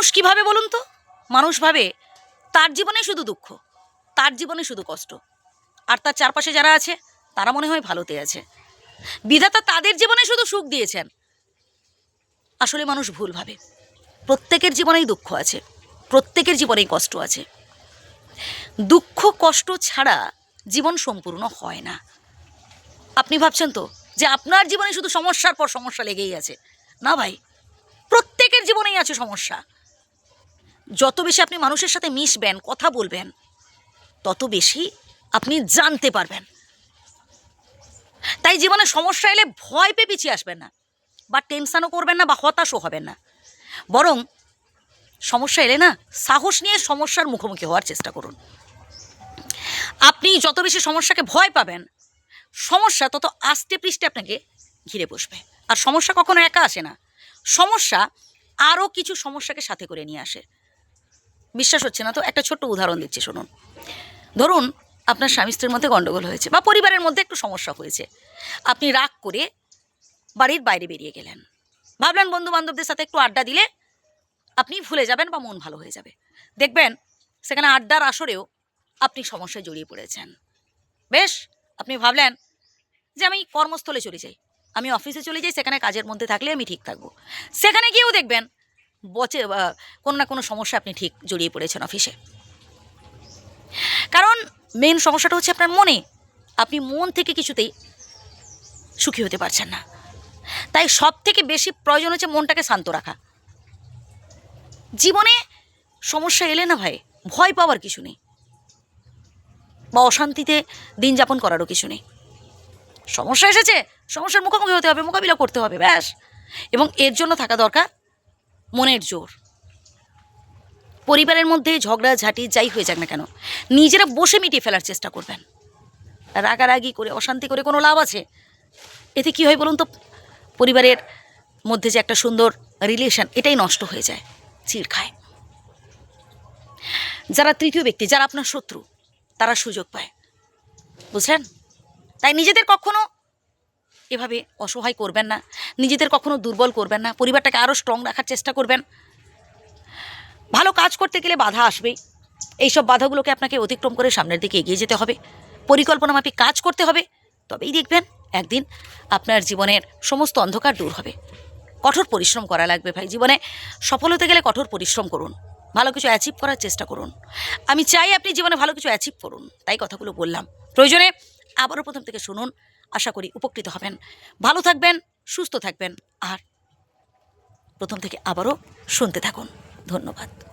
মানুষ কীভাবে বলুন তো? মানুষ ভাবে, তার জীবনে শুধু দুঃখ, তার জীবনে শুধু কষ্ট। আর তার চারপাশে যারা আছে, তারা মনে হয় ভালোতে আছে। বিধাতা তাদের জীবনে শুধু সুখ দিয়েছেন। আসলে মানুষ ভুল ভাবে। প্রত্যেকের জীবনেই দুঃখ আছে, প্রত্যেকের জীবনেই কষ্ট আছে। দুঃখ, কষ্ট ছাড়া জীবন সম্পূর্ণ হয় না। আপনি ভাবছেন তো যে আপনার জীবনে শুধু সমস্যার পর সমস্যা লেগেই আছে। না ভাই, প্রত্যেকের জীবনেই আছে সমস্যা। যত বেশি আপনি মানুষের সাথে মিশবেন, কথা বলবেন, তত বেশি আপনি জানতে পারবেন। তাই জীবনে সমস্যা এলে ভয় পেয়ে পিছিয়ে আসবেন না, বা টেনশানও করবেন না, বা হতাশও হবেন না। বরং সমস্যা এলে না, সাহস নিয়ে সমস্যার মুখোমুখি হওয়ার চেষ্টা করুন। আপনি যত বেশি সমস্যাকে ভয় পাবেন, সমস্যা তত আস্তে পৃষ্ঠে আপনাকে ঘিরে বসবে। আর সমস্যা কখনো একা আসে না, সমস্যা আরও কিছু সমস্যাকে সাথে করে নিয়ে আসে। বিশ্বাস হচ্ছে না, তো একটা ছোট্ট উদাহরণ দিচ্ছি, শুনুন। ধরুন আপনার স্বামী স্ত্রীর মধ্যে গণ্ডগোল হয়েছে বা পরিবারের মধ্যে একটু সমস্যা হয়েছে। আপনি রাগ করে বাড়ির বাইরে বেরিয়ে গেলেন। ভাবলেন বন্ধু বান্ধবদের সাথে একটু আড্ডা দিলে আপনি ভুলে যাবেন বা মন ভালো হয়ে যাবে। দেখবেন সেখানে আড্ডার আসরেও আপনি সমস্যায় জড়িয়ে পড়েছেন। বেশ, আপনি ভাবলেন যে আমি কর্মস্থলে চলে যাই। আমি অফিসে চলে যাই, সেখানে কাজের মধ্যে থাকলে আমি ঠিক থাকব। সেখানে গিয়েও দেখবেন বচে কোনো না কোনো সমস্যা আপনি ঠিক জড়িয়ে পড়েছেন অফিসে। কারণ মেন সমস্যাটা হচ্ছে আপনার মনে। আপনি মন থেকে কিছুতেই সুখী হতে পারছেন না। তাই সব থেকে বেশি প্রয়োজন হচ্ছে মনটাকে শান্ত রাখা। জীবনে সমস্যা এলে না ভাই, ভয় পাওয়ার কিছু নেই। বা অশান্তিতে দিন যাপন করারও কিছু নেই। সমস্যা এসেছে, সমস্যার মুখোমুখি হতে হবে, মোকাবিলা করতে হবে, ব্যাস। এবং এর জন্য থাকা দরকার মনের জোর। পরিবারের মধ্যে ঝগড়া, ঝাঁটি যাই হয়ে যাক না কেন, নিজেরা বসে মিটিয়ে ফেলার চেষ্টা করবেন। রাগারাগি করে, অশান্তি করে কোনো লাভ আছে? এতে কি হয় বলুন তো? পরিবারের মধ্যে যে একটা সুন্দর রিলেশন এটাই নষ্ট হয়ে যায় চিড় খায়। যারা তৃতীয় ব্যক্তি, যারা আপনার শত্রু, তারা সুযোগ পায়। বুঝলেন? তাই নিজেদের কখনো এভাবে অসহায় করবেন না, নিজেদের কখনো দুর্বল করবেন না, পরিবারটাকে আরও স্ট্রং রাখার চেষ্টা করবেন। ভালো কাজ করতে গেলে বাধা আসবেই। এইসব বাধাগুলোকে আপনাকে অতিক্রম করে সামনের দিকে এগিয়ে যেতে হবে। পরিকল্পনা মাফিক কাজ করতে হবে, তবেই দেখবেন একদিন আপনার জীবনের সমস্ত অন্ধকার দূর হবে। কঠোর পরিশ্রম করা লাগবে ভাই জীবনে। সফল হতে গেলে কঠোর পরিশ্রম করুন, ভালো কিছু অ্যাচিভ করার চেষ্টা করুন। আমি চাই আপনি জীবনে ভালো কিছু অ্যাচিভ করুন, তাই কথাগুলো বললাম। প্রয়োজনে আবারও প্রথম থেকে শুনুন আশা করি উপকৃত হবেন। ভালো থাকবেন, সুস্থ থাকবেন, আর প্রথম থেকে আবারও শুনতে থাকুন। ধন্যবাদ।